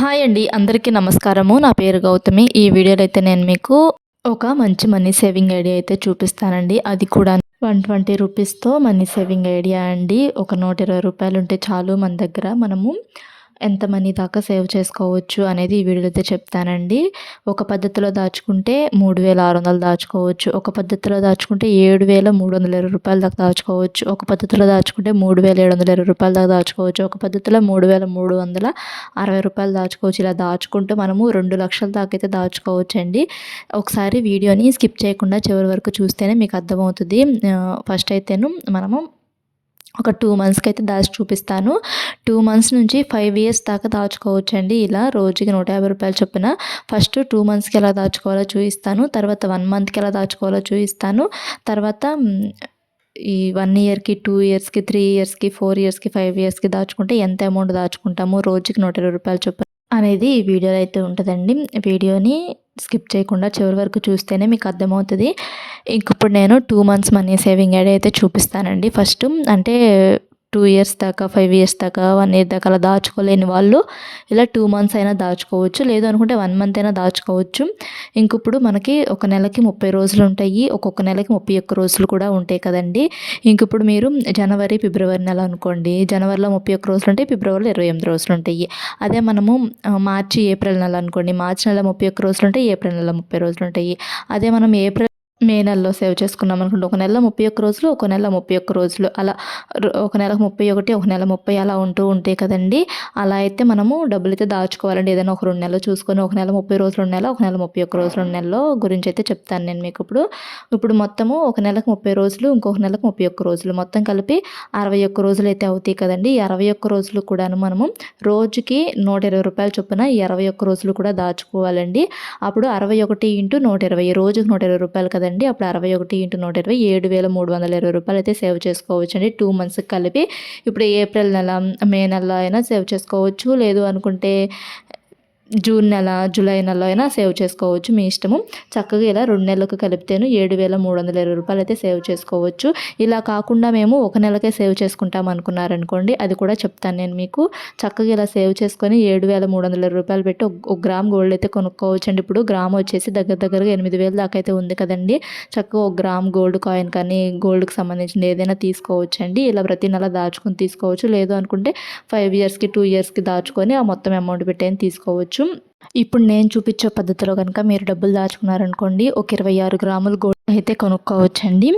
Hi అండి అందరికీ నమస్కారము. నా పేరు గౌతమి. ఈ వీడియోలో అయితే నేను మీకు ఒక మంచి మనీ సేవింగ్ ఐడియా అయితే చూపిస్తానండి. అది కూడా వన్ ట్వంటీ రూపీస్తో మనీ సేవింగ్ ఐడియా అండి. ఒక నూట ఇరవై రూపాయలు ఉంటే చాలు మన దగ్గర మనము ఎంత మనీ దాకా సేవ్ చేసుకోవచ్చు అనేది ఈ వీడియోలో అయితే చెప్తానండి. ఒక పద్ధతిలో దాచుకుంటే మూడు వేల ఆరు వందలు దాచుకోవచ్చు. ఒక పద్ధతిలో దాచుకుంటే ఏడు వేల మూడు వందల ఇరవై రూపాయలు దాకా దాచుకోవచ్చు. ఒక పద్ధతిలో దాచుకుంటే మూడు వేల ఏడు వందల ఇరవై రూపాయల దాకా దాచుకోవచ్చు. ఒక పద్ధతిలో మూడు వేల మూడు వందల అరవై రూపాయలు దాచుకోవచ్చు. ఇలా దాచుకుంటూ మనము రెండు లక్షల దాకా అయితే దాచుకోవచ్చు అండి ఒకసారి వీడియోని స్కిప్ చేయకుండా చివరి వరకు చూస్తేనే మీకు అర్థమవుతుంది. ఫస్ట్ అయితేను మనము ఒక టూ మంత్స్కి అయితే దాచి చూపిస్తాను. టూ మంత్స్ నుంచి ఫైవ్ ఇయర్స్ దాకా దాచుకోవచ్చు అండి ఇలా రోజుకి నూట యాభై రూపాయలు చొప్పున. ఫస్ట్ టూ మంత్స్కి ఎలా దాచుకోవాలో చూపిస్తాను. తర్వాత వన్ మంత్కి ఎలా దాచుకోవాలో చూపిస్తాను. తర్వాత ఈ వన్ ఇయర్కి టూ ఇయర్స్కి త్రీ ఇయర్స్కి ఫోర్ ఇయర్స్కి ఫైవ్ ఇయర్స్కి దాచుకుంటే ఎంత అమౌంట్ దాచుకుంటాము? రోజుకి నూట ఇరవై రూపాయలు చొప్పున. అనేది ఈ వీడియోలో అయితే ఉంటుందండి. వీడియోని స్కిప్ చేయకుండా చివరి వరకు చూస్తేనే మీకు అర్థమవుతుంది. ఇంక ఇప్పుడు నేను two months money saving ad అయితే చూపిస్తానండి. ఫస్ట్ అంటే టూ ఇయర్స్ దాకా ఫైవ్ ఇయర్స్ దాకా వన్ ఇయర్ దాకా అలా దాచుకోలేని వాళ్ళు ఇలా టూ మంత్స్ అయినా దాచుకోవచ్చు. లేదు అనుకుంటే వన్ మంత్ అయినా దాచుకోవచ్చు. ఇంకిప్పుడు మనకి ఒక నెలకి ముప్పై రోజులు ఉంటాయి. ఒక్కొక్క నెలకి ముప్పై ఒక్క రోజులు కూడా ఉంటాయి కదండి. ఇంక ఇప్పుడు మీరు జనవరి ఫిబ్రవరి నెల అనుకోండి. జనవరిలో ముప్పై ఒక్క రోజులు ఉంటాయి ఫిబ్రవరిలో ఇరవై ఎనిమిది రోజులు ఉంటాయి. అదే మనము మార్చి ఏప్రిల్ నెల అనుకోండి. మార్చి నెల ముప్పై ఒక్క రోజులు ఉంటాయి ఏప్రిల్ నెల ముప్పై రోజులు ఉంటాయి. అదే మనం ఏప్రిల్ మే నెలలో సేవ్ చేసుకున్నాం అనుకుంటే ఒక నెల ముప్పై ఒక్క రోజులు ఒక నెల ముప్పై ఒక్క రోజులు అలా ఒక నెలకు ముప్పై ఒకటి ఒక నెల ముప్పై అలా ఉంటూ ఉంటాయి కదండి అలా అయితే మనము డబ్బులు అయితే దాచుకోవాలండి. ఏదైనా ఒక రెండు నెలలు చూసుకొని ఒక నెల ముప్పై రోజులు నెల ఒక నెల ముప్పై ఒక్క రోజులు నెలలో గురించి అయితే చెప్తాను నేను మీకు ఇప్పుడు. ఇప్పుడు మొత్తము ఒక నెలకు ముప్పై రోజులు ఇంకొక నెలకు ముప్పై ఒక్క రోజులు మొత్తం కలిపి అరవై ఒక్క రోజులు అయితే అవుతాయి కదండి. ఈ అరవై ఒక్క రోజులు కూడాను మనము రోజుకి నూట ఇరవై రూపాయలు చొప్పున ఈ అరవై ఒక్క రోజులు కూడా దాచుకోవాలండి. అప్పుడు అరవై ఒకటి ఇంటూ నూట ఇరవై రోజుకి నూట ఇరవై రూపాయలు కదండి. కదండి అప్పుడు అరవై ఒకటి ఇంటూ నూట ఇరవై ఏడు వేల మూడు వందల ఇరవై రూపాయలు అయితే సేవ్ చేసుకోవచ్చు అండి టూ మంత్స్కి కలిపి ఇప్పుడు ఏప్రిల్ నెల మే నెల అయినా సేవ్ చేసుకోవచ్చు. లేదు అనుకుంటే జూన్ నెల జూలై నెలలో అయినా సేవ్ చేసుకోవచ్చు మీ ఇష్టము. చక్కగా ఇలా రెండు నెలలకు కలిపితేను ఏడు వేల మూడు వందల ఇరవై రూపాయలు అయితే సేవ్ చేసుకోవచ్చు. ఇలా కాకుండా మేము ఒక నెలకే సేవ్ చేసుకుంటాం అనుకున్నారనుకోండి అది కూడా చెప్తాను నేను మీకు. చక్కగా ఇలా సేవ్ చేసుకొని ఏడు వేల మూడు వందల ఇరవై రూపాయలు పెట్టి ఒక గ్రామ్ గోల్డ్ అయితే కొనుక్కోవచ్చు అండి ఇప్పుడు గ్రామ్ వచ్చేసి దగ్గర దగ్గరగా ఎనిమిది వేల దాకా అయితే ఉంది కదండి. చక్కగా ఒక గ్రామ్ గోల్డ్ కాయిన్ కానీ గోల్డ్కి సంబంధించిన ఏదైనా తీసుకోవచ్చు అండి ఇలా ప్రతి నెల దాచుకొని తీసుకోవచ్చు. లేదు అనుకుంటే ఫైవ్ ఇయర్స్కి టూ ఇయర్స్కి దాచుకొని ఆ మొత్తం అమౌంట్ పెట్టి తీసుకోవచ్చు. koymuşum. ఇప్పుడు నేను చూపించే పద్ధతిలో కనుక మీరు డబ్బులు దాచుకున్నారనుకోండి ఒక ఇరవై ఆరు గ్రాములు గోల్డ్ అయితే కొనుక్కోవచ్చండి.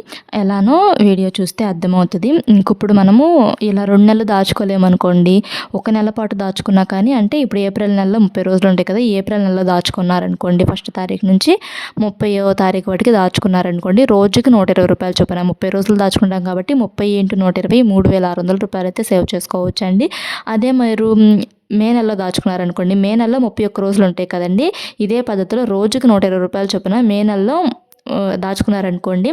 ఎలానో వీడియో చూస్తే అర్థమవుతుంది. ఇంకప్పుడు మనము ఇలా రెండు నెలలు దాచుకోలేమనుకోండి ఒక నెల పాటు దాచుకున్నా కానీ అంటే ఇప్పుడు ఏప్రిల్ నెలలో ముప్పై రోజులు ఉంటాయి కదా ఏప్రిల్ నెలలో దాచుకున్నారనుకోండి ఫస్ట్ తారీఖు నుంచి ముప్పై తారీఖు వాటికి దాచుకున్నారనుకోండి రోజుకి నూట ఇరవై రూపాయలు చొప్పున ముప్పై రోజులు దాచుకుంటాం కాబట్టి ముప్పై ఇంటూ నూట ఇరవై మూడు వేల ఆరు వందల రూపాయలు అయితే సేవ్ చేసుకోవచ్చండి. అదే మీరు మే నెలలో దాచుకున్నారనుకోండి మే నెలలో ముప్పై ఒక్క రోజు రోజులు ఉంటాయి కదండి. ఇదే పద్ధతిలో రోజుకి నూట ఇరవై రూపాయలు చొప్పున మే నెలలో దాచుకున్నారనుకోండి.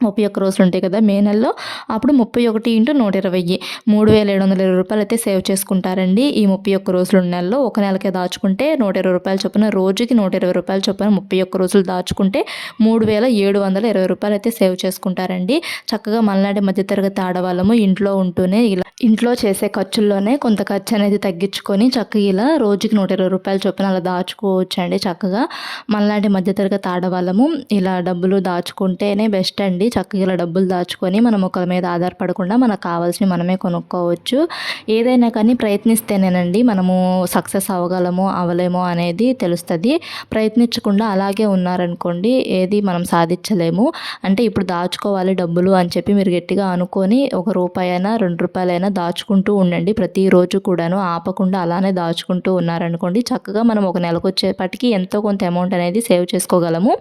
ముప్పై ఒక్క రోజులు ఉంటాయి కదా మే నెలలో అప్పుడు ముప్పై ఒకటి ఇంటూ నూట ఇరవై మూడు వేల ఏడు వందల ఇరవై రూపాయలు అయితే సేవ్ చేసుకుంటారండి. ఈ ముప్పై ఒక్క రోజులు నెలలో ఒక నెలకే దాచుకుంటే నూట ఇరవై రూపాయలు చొప్పున రోజుకి నూట ఇరవై రూపాయలు చొప్పున ముప్పై ఒక్క రోజులు దాచుకుంటే మూడు వేల ఏడు వందల ఇరవై రూపాయలు అయితే సేవ్ చేసుకుంటారండి. చక్కగా మలనాటి మధ్యతరగతి ఆడవాళ్ళము ఇంట్లో ఉంటూనే ఇలా ఇంట్లో చేసే ఖర్చుల్లోనే కొంత ఖర్చు అనేది తగ్గించుకొని చక్కగా ఇలా రోజుకి నూట ఇరవై రూపాయలు చొప్పున అలా దాచుకోవచ్చు అండి చక్కగా మలనాటి మధ్యతరగతి ఆడవాళ్ళము ఇలా డబ్బులు దాచుకుంటేనే బెస్ట్ అండి. ఉంది చక్కగా ఇలా డబ్బులు దాచుకొని మనం ఒకరి మీద ఆధారపడకుండా మనకు కావాల్సినవి మనమే కొనుక్కోవచ్చు. ఏదైనా కానీ ప్రయత్నిస్తేనేనండి మనము సక్సెస్ అవ్వగలము అవ్వలేమో అనేది తెలుస్తుంది. ప్రయత్నించకుండా అలాగే ఉన్నారనుకోండి ఏది మనం సాధించలేము. అంటే ఇప్పుడు దాచుకోవాలి డబ్బులు అని చెప్పి మీరు గట్టిగా అనుకొని ఒక రూపాయి అయినా రెండు రూపాయలైనా దాచుకుంటూ ఉండండి. ప్రతిరోజు కూడాను ఆపకుండా అలానే దాచుకుంటూ ఉన్నారనుకోండి చక్కగా మనం ఒక నెలకు వచ్చేపటికి ఎంతో కొంత అమౌంట్ అనేది సేవ్ చేసుకోగలము.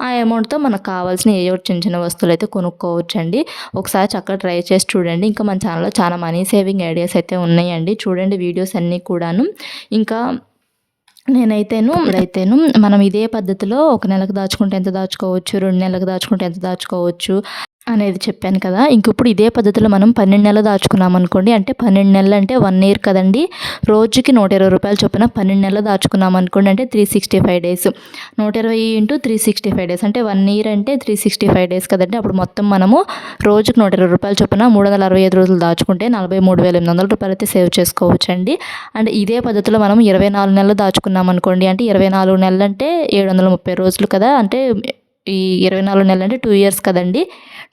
ఆ అమౌంట్తో మనకు కావాల్సిన ఏ చిన్న చిన్న వస్తువులు అయితే కొనుక్కోవచ్చండి. ఒకసారి చక్కగా ట్రై చేసి చూడండి. ఇంకా మన ఛానల్లో చాలా మనీ సేవింగ్ ఐడియాస్ అయితే ఉన్నాయండి. చూడండి వీడియోస్ అన్నీ కూడాను. ఇంకా నేనైతేను ఇప్పుడైతేను మనం ఇదే పద్ధతిలో ఒక నెలకు దాచుకుంటే ఎంత దాచుకోవచ్చు? రెండు నెలలకు దాచుకుంటే ఎంత దాచుకోవచ్చు? అనేది చెప్పాను కదా. ఇంక ఇప్పుడు ఇదే పద్ధతిలో మనం పన్నెండు నెలలు దాచుకున్నాం అనుకోండి అంటే పన్నెండు నెలలు అంటే వన్ ఇయర్ కదండి. రోజుకి నూట ఇరవై రూపాయలు చొప్పున పన్నెండు నెలలు దాచుకున్నాం అనుకోండి అంటే త్రీ సిక్స్టీ ఫైవ్ డేస్. నూట ఇరవై into three sixty five days అంటే వన్ ఇయర్ అంటే త్రీ సిక్స్టీ ఫైవ్ డేస్ కదండి. అప్పుడు మొత్తం మనము రోజుకి నూట ఇరవై రూపాయలు చొప్పున మూడు వందల అరవై ఐదు రోజులు దాచుకుంటే నలభై మూడు వేల ఎనిమిది వందల రూపాయలు అయితే సేవ్ చేసుకోవచ్చు అండి అండ్ ఇదే పద్ధతిలో మనం ఇరవై నాలుగు నెలలు దాచుకున్నాం అనుకోండి అంటే ఇరవై నాలుగు నెలలు అంటే ఏడు వందల ముప్పై రోజులు కదా. అంటే ఈ ఇరవై నాలుగు నెలలు అంటే టూ ఇయర్స్ కదండి.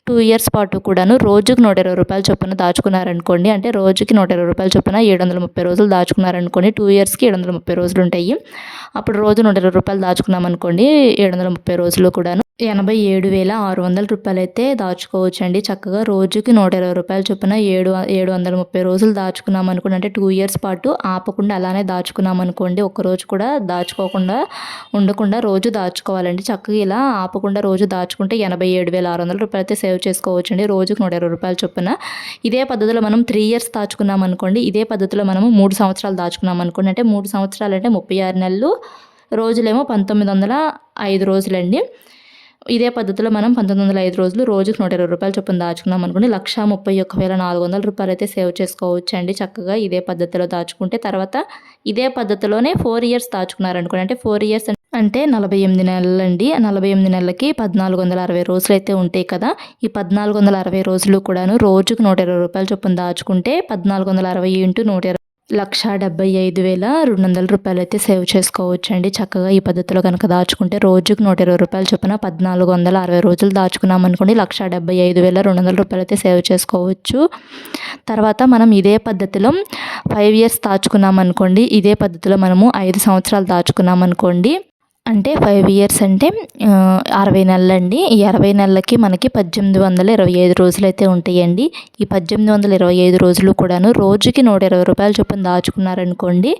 టూ ఇయర్స్ పాటు కూడాను రోజుకి నూట ఇరవై రూపాయలు చొప్పున దాచుకున్నారనుకోండి అంటే రోజుకి నూట ఇరవై రూపాయలు చొప్పున ఏడు వందల ముప్పై రోజులు దాచుకున్నారనుకోండి టూ ఇయర్స్కి ఏడు వందల ముప్పై రోజులు ఉంటాయి అప్పుడు రోజు నూట ఇరవై రూపాయలు దాచుకున్నాం అనుకోండి ఏడు వందల ముప్పై రోజులు కూడాను ఎనభై ఏడు వేల ఆరు వందల రూపాయలు అయితే దాచుకోవచ్చండి. చక్కగా రోజుకి నూట ఇరవై రూపాయలు చొప్పున ఏడు ఏడు వందల ముప్పై రోజులు దాచుకున్నాం అనుకోండి అంటే టూ ఇయర్స్ పాటు ఆపకుండా అలానే దాచుకున్నాం అనుకోండి రోజు కూడా దాచుకోకుండా ఉండకుండా రోజు దాచుకోవాలండి. చక్కగా ఇలా ఆపకుండా రోజు దాచుకుంటే ఎనభై ఏడు వేల ఆరు వందల రూపాయలు అయితే సేవ్ చేసుకోవచ్చండి రోజుకి నూట ఇరవై రూపాయలు చొప్పున. ఇదే పద్ధతిలో మనం త్రీ ఇయర్స్ దాచుకున్నాం అనుకోండి ఇదే పద్ధతిలో మనము మూడు సంవత్సరాలు దాచుకున్నాం అనుకోండి అంటే మూడు సంవత్సరాలు అంటే ముప్పై ఆరు నెలలు రోజులేమో పంతొమ్మిది వందల ఐదు రోజులండి. ఇదే పద్ధతిలో మనం పంతొమ్మిది వందల ఐదు రోజులు రోజుకు నూట ఇరవై రూపాయలు చొప్పున దాచుకున్నాం అనుకోండి లక్ష ముప్పై ఒక్క వేల నాలుగు వందల రూపాయలు అయితే సేవ్ చేసుకోవచ్చు అండి చక్కగా ఇదే పద్ధతిలో దాచుకుంటే. తర్వాత ఇదే పద్ధతిలోనే ఫోర్ ఇయర్స్ దాచుకున్నారనుకోండి అంటే ఫోర్ ఇయర్స్ అంటే నలభై ఎనిమిది నెలలు అండి నలభై ఎనిమిది నెలలకి పద్నాలుగు వందల అరవై రోజులు అయితే ఉంటాయి కదా. ఈ పద్నాలుగు వందల అరవై రోజులు కూడాను రోజుకు నూట ఇరవై రూపాయలు చొప్పున దాచుకుంటే పద్నాలుగు వందల అరవై ఇంటూ నూట ఇరవై లక్ష డెబ్బై ఐదు వేల రెండు వందల రూపాయలు అయితే సేవ్ చేసుకోవచ్చు అండి చక్కగా ఈ పద్ధతిలో కనుక దాచుకుంటే రోజుకు నూట ఇరవై రూపాయలు చొప్పున పద్నాలుగు వందల అరవై రోజులు దాచుకున్నాం అనుకోండి లక్ష డెబ్బై ఐదు వేల రెండు వందల రూపాయలు అయితే సేవ్ చేసుకోవచ్చు. తర్వాత మనం ఇదే పద్ధతిలో ఫైవ్ ఇయర్స్ దాచుకున్నాం అనుకోండి ఇదే పద్ధతిలో మనము ఐదు సంవత్సరాలు దాచుకున్నాం అనుకోండి అంటే ఫైవ్ ఇయర్స్ అంటే అరవై నెలలు అండి ఈ అరవై నెలలకి మనకి పద్దెనిమిది వందల ఇరవై ఐదు రోజులు అయితే ఉంటాయండి. ఈ పద్దెనిమిది వందల ఇరవై ఐదు రోజులు కూడాను రోజుకి నూట ఇరవై రూపాయలు చొప్పున దాచుకున్నారనుకోండి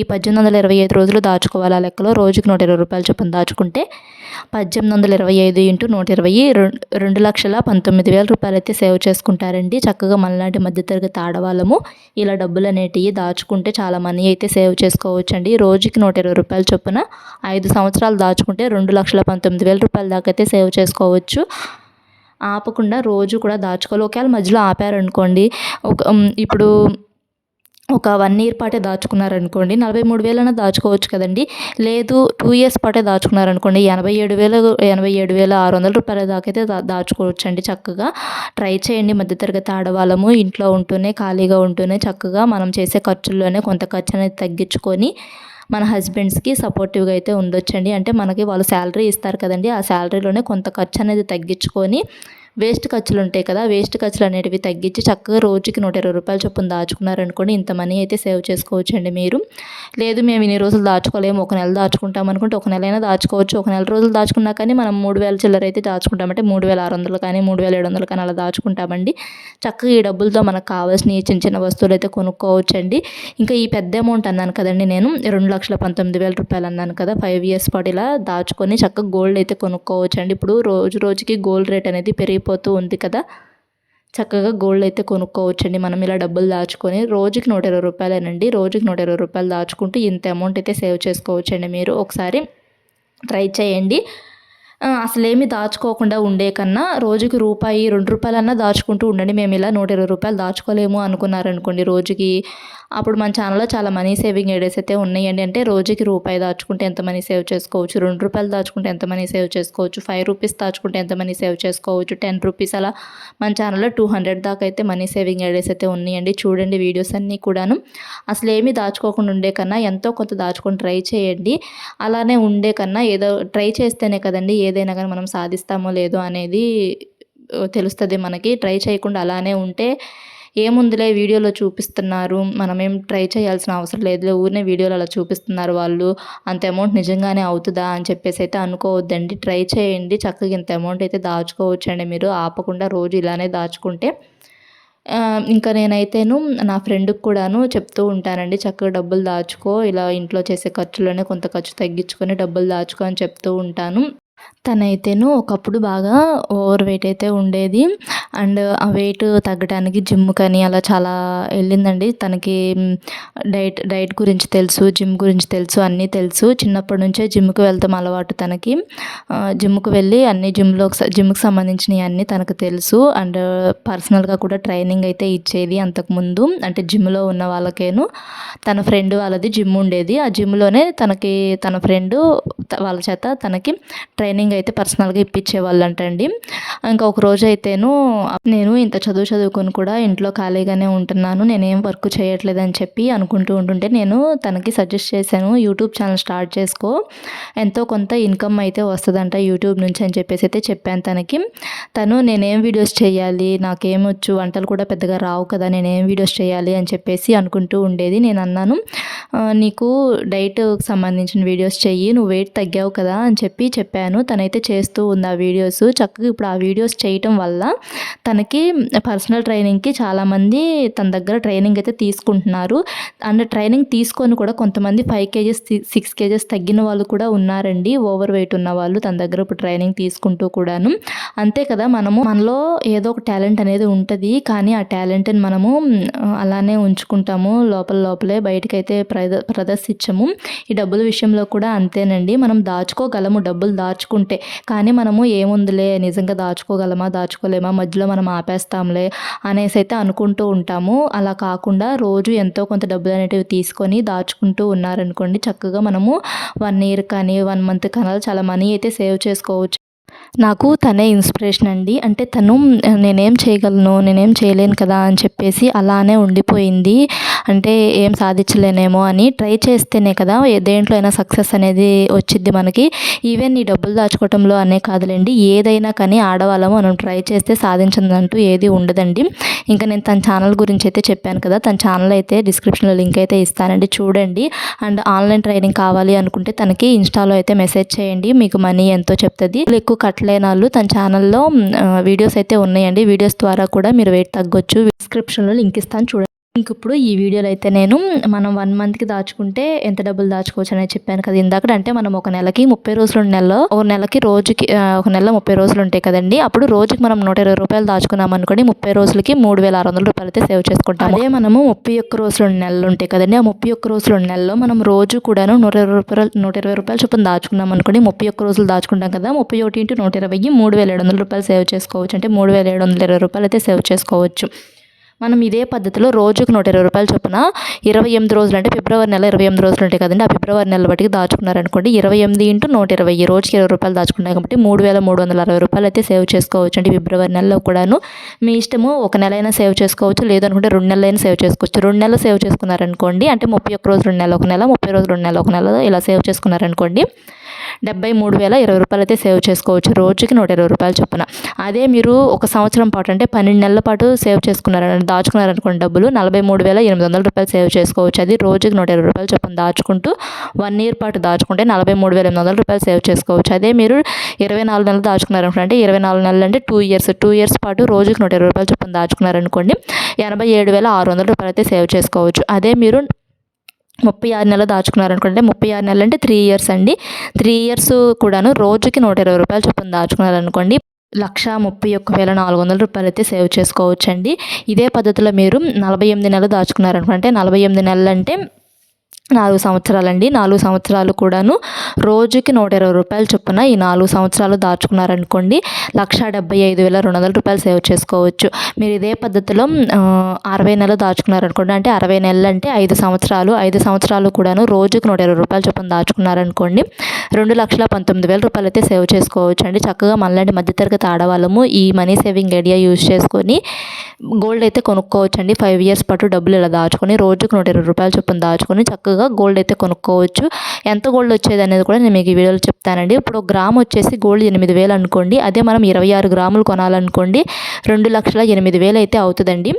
ఈ పద్దెనిమిది వందల ఇరవై ఐదు రోజులు దాచుకోవాలి ఆ లెక్కలో రోజుకి నూట ఇరవై రూపాయలు చొప్పున దాచుకుంటే పద్దెనిమిది వందల ఇరవై ఐదు ఇంటూ నూట ఇరవై రెండు లక్షల పంతొమ్మిది వేల రూపాయలు అయితే సేవ్ చేసుకుంటారండి. చక్కగా మనలాంటి మధ్యతరగతి ఆడవాళ్ళము ఇలా డబ్బులు అనేటివి దాచుకుంటే చాలా మనీ అయితే సేవ్ చేసుకోవచ్చండి. రోజుకి నూట ఇరవై రూపాయల చొప్పున ఐదు సంవత్సరాలు దాచుకుంటే రెండు లక్షల పంతొమ్మిది వేల రూపాయల దాకా అయితే సేవ్ చేసుకోవచ్చు. ఆపకుండా రోజు కూడా దాచుకోవాలి. ఒకవేళ మధ్యలో ఆపారనుకోండి ఒక ఇప్పుడు ఒక వన్ ఇయర్ పాటే దాచుకున్నారనుకోండి నలభై మూడు వేలైనా దాచుకోవచ్చు కదండి. లేదు టూ ఇయర్స్ పాటే దాచుకున్నారనుకోండి ఎనభై ఏడు వేల ఎనభై ఏడు వేల ఆరు వందల రూపాయల దాకైతే దా దాచుకోవచ్చు అండి చక్కగా. ట్రై చేయండి మధ్యతరగతి ఆడవాళ్ళము ఇంట్లో ఉంటూనే ఖాళీగా ఉంటూనే చక్కగా మనం చేసే ఖర్చుల్లోనే కొంత ఖర్చు అనేది తగ్గించుకొని మన హస్బెండ్స్కి సపోర్టివ్గా అయితే ఉండొచ్చండి. అంటే మనకి వాళ్ళు శాలరీ ఇస్తారు కదండి. ఆ శాలరీలోనే కొంత ఖర్చు అనేది తగ్గించుకొని వేస్ట్ ఖర్చులు ఉంటాయి కదా వేస్ట్ ఖర్చులు అనేటివి తగ్గించి చక్కగా రోజుకి నూట ఇరవై రూపాయలు చొప్పున దాచుకున్నారనుకోండి ఇంత మనీ అయితే సేవ్ చేసుకోవచ్చు అండి మీరు. లేదు మేము ఇన్ని రోజులు దాచుకోలేము ఒక నెల దాచుకుంటాం అనుకుంటే ఒక నెల అయినా దాచుకోవచ్చు ఒక నెల రోజులు దాచుకున్నా కానీ మనం మూడు వేల చిల్లర అయితే దాచుకుంటామంటే మూడు వేల ఆరు వందలు కానీ మూడు వేల ఏడు వందలు కానీ అలా దాచుకుంటామండి. చక్కగా ఈ డబ్బులతో మనకు కావాల్సిన చిన్న చిన్న వస్తువులు అయితే కొనుక్కోవచ్చు అండి ఇంకా ఈ పెద్ద అమౌంట్ అన్నాను కదండి నేను రెండు లక్షల పంతొమ్మిది వేల రూపాయలు అన్నాను కదా ఫైవ్ ఇయర్స్ పాటు ఇలా దాచుకొని చక్కగా గోల్డ్ అయితే కొనుక్కోవచ్చు అండి ఇప్పుడు రోజు రోజుకి గోల్డ్ రేట్ అనేది పెరిగి అయిపోతూ ఉంది కదా. చక్కగా గోల్డ్ అయితే కొనుక్కోవచ్చండి. మనం ఇలా డబ్బులు దాచుకొని రోజుకి నూట ఇరవై రూపాయలేనండి. రోజుకి నూట ఇరవై రూపాయలు దాచుకుంటూ ఇంత అమౌంట్ అయితే సేవ్ చేసుకోవచ్చండి మీరు. ఒకసారి ట్రై చేయండి. అసలేమి దాచుకోకుండా ఉండే కన్నా రోజుకి రూపాయి రెండు రూపాయలన్నా దాచుకుంటూ ఉండండి. మేము ఇలా నూట ఇరవై రూపాయలు దాచుకోలేము అనుకున్నారనుకోండి రోజుకి. అప్పుడు మన ఛానల్లో చాలా మనీ సేవింగ్ ఐడియాస్ అయితే ఉన్నాయండి. అంటే రోజుకి రూపాయి దాచుకుంటే ఎంత మనీ సేవ్ చేసుకోవచ్చు? రెండు రూపాయలు దాచుకుంటే ఎంత మనీ సేవ్ చేసుకోవచ్చు? ఫైవ్ రూపీస్ దాచుకుంటే ఎంత మనీ సేవ్ చేసుకోవచ్చు? టెన్ రూపీస్ అలా మన ఛానల్లో టూ హండ్రెడ్ దాకా అయితే మనీ సేవింగ్ ఐడియాస్ అయితే ఉన్నాయండి. చూడండి వీడియోస్ అన్నీ కూడాను. అసలు ఏమీ దాచుకోకుండా ఉండే కన్నా ఎంతో కొంత దాచుకొని ట్రై చేయండి. అలానే ఉండే కన్నా ఏదో ట్రై చేస్తేనే కదండి ఏ ఏదైనా కానీ మనం సాధిస్తామో లేదో అనేది తెలుస్తుంది మనకి. ట్రై చేయకుండా అలానే ఉంటే ఏముందిలే వీడియోలో చూపిస్తున్నారు. మనమేం ట్రై చేయాల్సిన అవసరం లేదు ఊరినే వీడియోలో అలా చూపిస్తున్నారు వాళ్ళు. అంత అమౌంట్ నిజంగానే అవుతుందా అని చెప్పేసి అయితే అనుకోవద్దండి. ట్రై చేయండి. చక్కగా ఇంత అమౌంట్ అయితే దాచుకోవచ్చండి మీరు. ఆపకుండా రోజు ఇలానే దాచుకుంటే. ఇంకా నేనైతేను నా ఫ్రెండ్కి కూడాను చెప్తూ ఉంటానండి. చక్కగా డబ్బులు దాచుకో. ఇలా ఇంట్లో చేసే ఖర్చులోనే కొంత ఖర్చు తగ్గించుకొని డబ్బులు దాచుకో అని చెప్తూ ఉంటాను. తనైతేను ఒకప్పుడు బాగా ఓవర్ వెయిట్ అయితే ఉండేది. అండ్ ఆ వెయిట్ తగ్గడానికి జిమ్ కానీ అలా చాలా వెళ్ళిందండి. తనకి డైట్ డైట్ గురించి తెలుసు జిమ్ గురించి తెలుసు అన్నీ తెలుసు. చిన్నప్పటి నుంచే జిమ్కి వెళ్తాం అలవాటు తనకి. జిమ్కి వెళ్ళి అన్ని జిమ్లో జిమ్కి సంబంధించినవి అన్నీ తనకు తెలుసు. అండ్ పర్సనల్గా కూడా ట్రైనింగ్ అయితే ఇచ్చేది అంతకుముందు. అంటే జిమ్లో ఉన్న వాళ్ళకేను. తన ఫ్రెండ్ వాళ్ళది జిమ్ ఉండేది. ఆ జిమ్లోనే తనకి తన ఫ్రెండ్ వాళ్ళ చేత తనకి ట్రై ట్రైనింగ్ అయితే పర్సనల్గా ఇప్పించేవాళ్ళు అంటండి ఇంకా ఒక రోజు అయితేను నేను ఇంత చదువు చదువుకొని కూడా ఇంట్లో ఖాళీగానే ఉంటున్నాను నేనేం వర్క్ చేయట్లేదు అని చెప్పి అనుకుంటూ ఉంటుంటే నేను తనకి సజెస్ట్ చేశాను యూట్యూబ్ ఛానల్ స్టార్ట్ చేసుకో ఎంతో కొంత ఇన్కమ్ అయితే వస్తుందంట యూట్యూబ్ నుంచి అని చెప్పేసి అయితే చెప్పాను తనకి. తను నేనేం వీడియోస్ చేయాలి నాకేమొచ్చు వంటలు కూడా పెద్దగా రావు కదా నేనేం వీడియోస్ చేయాలి అని చెప్పేసి అనుకుంటూ ఉండేది. నేను అన్నాను నీకు డైట్కి సంబంధించిన వీడియోస్ చెయ్యి నువ్వు వెయిట్ తగ్గావు కదా అని చెప్పి చెప్పాను. తనైతే చేస్తూ ఉంది ఆ వీడియోస్ చక్కగా ఇప్పుడు ఆ వీడియోస్ చేయటం వల్ల తనకి పర్సనల్ ట్రైనింగ్కి చాలామంది తన దగ్గర ట్రైనింగ్ అయితే తీసుకుంటున్నారు. అండ్ ట్రైనింగ్ తీసుకొని కూడా కొంతమంది ఫైవ్ కేజెస్ సిక్స్ కేజెస్ తగ్గిన వాళ్ళు కూడా ఉన్నారండి. ఓవర్ వెయిట్ ఉన్న వాళ్ళు తన దగ్గర ఇప్పుడు ట్రైనింగ్ తీసుకుంటూ కూడాను. అంతే కదా మనము మనలో ఏదో ఒక టాలెంట్ అనేది ఉంటుంది. కానీ ఆ టాలెంట్ని మనము అలానే ఉంచుకుంటాము. లోపల లోపలే బయటకైతే ప్రద ప్రదర్శించము. ఈ డబ్బుల విషయంలో కూడా అంతేనండి. మనం దాచుకోగలము డబ్బులు దాచుకుంటే. కానీ మనము ఏముందిలే నిజంగా దాచుకోగలమా దాచుకోలేమా మధ్యలో మనం ఆపేస్తాంలే అనేసి అయితే అనుకుంటూ ఉంటాము. అలా కాకుండా రోజు ఎంతో కొంత డబ్బులు అనేటివి తీసుకొని దాచుకుంటూ ఉన్నారనుకోండి చక్కగా మనము వన్ ఇయర్ కానీ వన్ మంత్ కానీ చాలా మనీ అయితే సేవ్ చేసుకోవచ్చు. నాకు తనే ఇన్స్పిరేషన్ అండి. అంటే తను నేనేం చేయగలను నేనేం చేయలేను కదా అని చెప్పేసి అలానే ఉండిపోయింది. అంటే ఏం సాధించలేనేమో అని ట్రై చేస్తేనే కదా దేంట్లో అయినా సక్సెస్ అనేది వచ్చింది మనకి. ఈవెన్ ఈ డబ్బులు దాచుకోవటంలో అనే కాదులేండి ఏదైనా కానీ ఆడవాళ్ళము మనం ట్రై చేస్తే సాధించిందంటూ ఏది ఉండదండి. ఇంకా నేను తన ఛానల్ గురించి అయితే చెప్పాను కదా తన ఛానల్ అయితే డిస్క్రిప్షన్లో లింక్ అయితే ఇస్తానండి చూడండి. అండ్ ఆన్లైన్ ట్రైనింగ్ కావాలి అనుకుంటే తనకి ఇన్స్టాలో అయితే మెసేజ్ చేయండి మీకు మనీ ఎంతో చెప్తుంది. ఎక్కువ కట్టలేని వాళ్ళు తన ఛానల్లో వీడియోస్ అయితే ఉన్నాయండి. వీడియోస్ ద్వారా కూడా మీరు వెయిట్ తగ్గొచ్చు. డిస్క్రిప్షన్లో లింక్ ఇస్తాను చూడండి. ఇంక ఇప్పుడు ఈ వీడియోలో అయితే నేను మనం వన్ మంత్కి దాచుకుంటే ఎంత డబ్బులు దాచుకోవచ్చు అనేది చెప్పాను కదా. ఇందాక అంటే మనం ఒక నెలకి ముప్పై రోజులు నెలలో ఒక నెలకి రోజుకి ఒక నెల ముప్పై రోజులు ఉంటాయి కదండి. అప్పుడు రోజుకి మనం నూట ఇరవై రూపాయలు దాచుకున్నాం అనుకోండి ముప్పై రోజులకి మూడు వేల ఆరు వందల రూపాయలు అయితే సేవ్ చేసుకుంటాం అదే మనము ముప్పై ఒక్క రోజులు నెలలు ఉంటాయి కదండి. ఆ ముప్పై ఒక్క రోజులు నెలలో మనం రోజు కూడాను నూట ఇరవై రూపాయలు నూట ఇరవై రూపాయలు చొప్పున దాచుకున్నాం అనుకోండి ముప్పై ఒక్క రోజులు దాచుకుంటాం కదా. ముప్పై ఒకటి ఇంటూ నూట ఇరవై మూడు వేల ఏడు వందల రూపాయలు సేవ్ చేసుకోవచ్చు. అంటే మూడు వేల ఏడు వందల ఇరవై రూపాయలు అయితే సేవ్ చేసుకోవచ్చు. మనం ఇదే పద్ధతిలో రోజుకు నూట ఇరవై రూపాయలు చొప్పున ఇరవై ఎనిమిది రోజులు అంటే ఫిబ్రవరి నెల ఇరవై ఎనిమిది రోజులు ఉంటాయి కదండి. ఆ ఫిబ్రవరి నెల బట్టి దాచుకున్నారనుకోండి. ఇరవై ఎనిమిది ఇంటూ నూట ఇరవై రోజుకి ఇరవై రూపాయలు దాచుకున్నాయి కాబట్టి మూడు వేల మూడు వందల అరవై రూపాయలు అయితే సేవ్ చేసుకోవచ్చు అండి ఫిబ్రవరి నెలలో కూడాను. మీ ఇష్టము ఒక నెల అయినా సేవ్ చేసుకోవచ్చు లేదనుకుంటే రెండు నెలలైనా సేవ్ చేసుకోవచ్చు. రెండు నెలలు సేవ్ చేసుకున్నారనుకోండి అంటే ముప్పై ఒక్క రోజు రెండు నెలలు ఒక నెల ముప్పై రోజులు రెండు నెలలు ఒక నెల ఇలా సేవ్ చేసుకున్నారనుకోండి డెబ్బై మూడు వేల ఇరవై రూపాయలు అయితే సేవ్ చేసుకోవచ్చు. రోజుకి నూట ఇరవై రూపాయలు చొప్పున. అదే మీరు ఒక సంవత్సరం పాటు అంటే పన్నెండు నెలల పాటు సేవ్ చేసుకున్నారని దాచుకున్నారనుకోండి డబ్బులు నలభై మూడు వేల ఎనిమిది వందల రూపాయలు సేవ్ చేసుకోవచ్చు. అది రోజుకి నూట ఇరవై రూపాయలు చొప్పున దాచుకుంటూ వన్ ఇయర్ పాటు దాచుకుంటే నలభై మూడు వేల ఎనిమిది వందల రూపాయలు సేవ్ చేసుకోవచ్చు. అదే మీరు ఇరవై నాలుగు నెలలు దాచుకున్నారనుకోండి ఇరవై నాలుగు నెలలు అంటే టూ ఇయర్స్ టూ ఇయర్స్ పాటు రోజుకి నూట ఇరవై రూపాయలు చొప్పున దాచుకున్నారనుకోండి ఎనభై ఏడు వేల ఆరు వందల రూపాయలు అయితే సేవ్ చేసుకోవచ్చు. అదే మీరు ముప్పై ఆరు నెలలు దాచుకున్నారనుకుంటే ముప్పై ఆరు నెలలు అంటే త్రీ ఇయర్స్ అండి. త్రీ ఇయర్స్ కూడాను రోజుకి నూట ఇరవై రూపాయలు చొప్పున దాచుకున్నారనుకోండి లక్ష ముప్పై ఒక్క వేల నాలుగు వందల రూపాయలు అయితే సేవ్ చేసుకోవచ్చండి. ఇదే పద్ధతిలో మీరు నలభై ఎనిమిది నెలలు దాచుకున్నారనుకుంటే నలభై ఎనిమిది నెలలు అంటే నాలుగు సంవత్సరాలండి. నాలుగు సంవత్సరాలు కూడాను రోజుకి నూట ఇరవై రూపాయలు చొప్పున ఈ నాలుగు సంవత్సరాలు దాచుకున్నారనుకోండి లక్ష డెబ్బై ఐదు వేల రెండు వందల రూపాయలు సేవ్ చేసుకోవచ్చు. మీరు ఇదే పద్ధతిలో అరవై నెలలు దాచుకున్నారనుకోండి అంటే అరవై నెలలు అంటే ఐదు సంవత్సరాలు. ఐదు సంవత్సరాలు కూడాను రోజుకి నూట ఇరవై రూపాయలు చొప్పున దాచుకున్నారనుకోండి రెండు లక్షల పంతొమ్మిది వేల రూపాయలు అయితే సేవ్ చేసుకోవచ్చు అండి చక్కగా మనలాంటి మధ్యతరగతి ఆడవాళ్ళము ఈ మనీ సేవింగ్ ఐడియా యూజ్ చేసుకొని గోల్డ్ అయితే కొనుక్కోవచ్చండి. ఫైవ్ ఇయర్స్ పాటు డబ్బులు ఇలా దాచుకొని రోజుకు నూట ఇరవై రూపాయలు చొప్పున దాచుకొని చక్కగా చక్కగా గోల్డ్ అయితే కొనుక్కోవచ్చు. ఎంత గోల్డ్ వచ్చేది అనేది కూడా నేను మీకు ఈ వీడియోలో చెప్తానండి. ఇప్పుడు గ్రామ్ వచ్చేసి గోల్డ్ ఎనిమిది వేలు అనుకోండి. అదే మనం ఇరవై ఆరు గ్రాములు కొనాలనుకోండి రెండు లక్షల ఎనిమిది వేలు అయితే అవుతుందండి.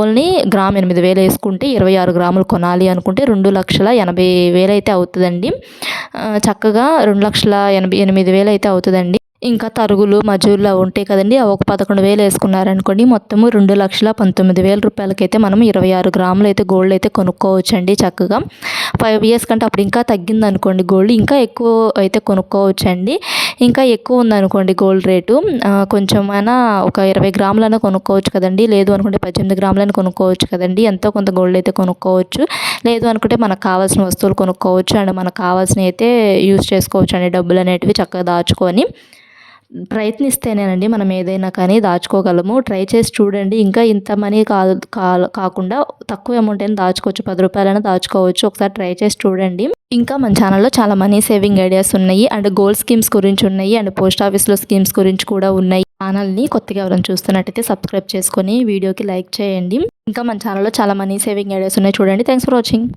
ఓన్లీ గ్రామ్ ఎనిమిది వేలు వేసుకుంటే ఇరవై ఆరు గ్రాములు కొనాలి అనుకుంటే రెండు లక్షల ఎనభై వేలు అయితే అవుతుందండి. చక్కగా రెండు లక్షల ఎనభై ఎనిమిది వేలు అయితే అవుతుందండి. ఇంకా తరుగులు మజూర్లు అవి ఉంటాయి కదండి అవి ఒక పదకొండు వేలు వేసుకున్నారనుకోండి మొత్తము రెండు లక్షల పంతొమ్మిది వేల రూపాయలకైతే మనం ఇరవై ఆరు గ్రాములు అయితే గోల్డ్ అయితే కొనుక్కోవచ్చు అండి చక్కగా. ఫైవ్ ఇయర్స్ కంటే అప్పుడు ఇంకా తగ్గింది అనుకోండి గోల్డ్ ఇంకా ఎక్కువ అయితే కొనుక్కోవచ్చండి. ఇంకా ఎక్కువ ఉందనుకోండి గోల్డ్ రేటు కొంచెం కొంచెమైనా ఒక ఇరవై గ్రాములైనా కొనుక్కోవచ్చు కదండి లేదు అనుకుంటే పద్దెనిమిది గ్రాములైనా కొనుక్కోవచ్చు కదండి ఎంతో కొంత గోల్డ్ అయితే కొనుక్కోవచ్చు. లేదు అనుకుంటే మనకు కావాల్సిన వస్తువులు కొనుక్కోవచ్చు అండ్ మనకు కావాల్సినవి అయితే యూస్ చేసుకోవచ్చు అండి డబ్బులు అనేటివి చక్కగా దాచుకొని. ప్రయత్నిస్తేనేనండి మనం ఏదైనా కానీ దాచుకోగలము. ట్రై చేసి చూడండి. ఇంకా ఇంత మనీ కాదు కాకుండా తక్కువ అమౌంట్ అయినా దాచుకోవచ్చు. పది రూపాయలైనా దాచుకోవచ్చు. ఒకసారి ట్రై చేసి చూడండి. ఇంకా మన ఛానల్లో చాలా మనీ సేవింగ్ ఐడియాస్ ఉన్నాయి. అండ్ గోల్డ్ స్కీమ్స్ గురించి ఉన్నాయి. అండ్ పోస్ట్ ఆఫీస్లో స్కీమ్స్ గురించి కూడా ఉన్నాయి. ఛానల్ని కొత్తగా ఎవరైనా చూస్తున్నట్టయితే సబ్స్క్రైబ్ చేసుకొని వీడియోకి లైక్ చేయండి. ఇంకా మన ఛానల్లో చాలా మనీ సేవింగ్ ఐడియాస్ ఉన్నాయి. చూడండి. Thanks for watching